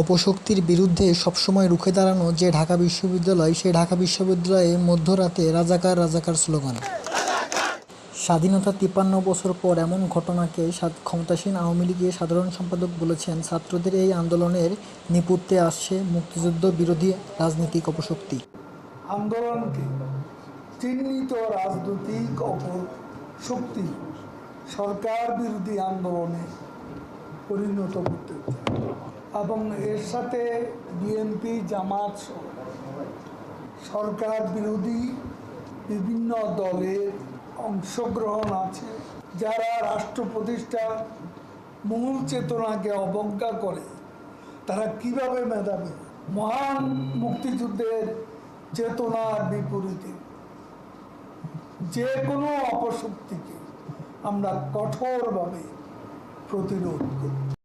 অপশক্তির বিরুদ্ধে সবসময় রুখে দাঁড়ানো যে ঢাকা বিশ্ববিদ্যালয়, সেই ঢাকা বিশ্ববিদ্যালয়ে মধ্যরাতে রাজাকার রাজাকার স্লোগান। স্বাধীনতা তিপ্পান্ন বছর পর এমন ঘটনাকে ক্ষমতাসীন আওয়ামী লীগের সাধারণ সম্পাদক বলেছেন। ছাত্রদের এই আন্দোলনের নেপথ্যে আসছে মুক্তিযুদ্ধ বিরোধী রাজনৈতিক অপশক্তি। আন্দোলনকে চিহ্নিত রাজনৈতিক শক্তি সরকার বিরোধী আন্দোলনে পরিণত করতে এবং এর সাথে বিএনপি জামাত, সরকার বিরোধী বিভিন্ন দলের অংশগ্রহণ আছে, যারা রাষ্ট্র প্রতিষ্ঠার মূল চেতনাকে অবজ্ঞা করে। তারা কীভাবে মেধাবী? মহান মুক্তিযুদ্ধের চেতনার বিপরীতে। যে কোনো অপশক্তিকে আমরা কঠোরভাবে প্রতিরোধ করি।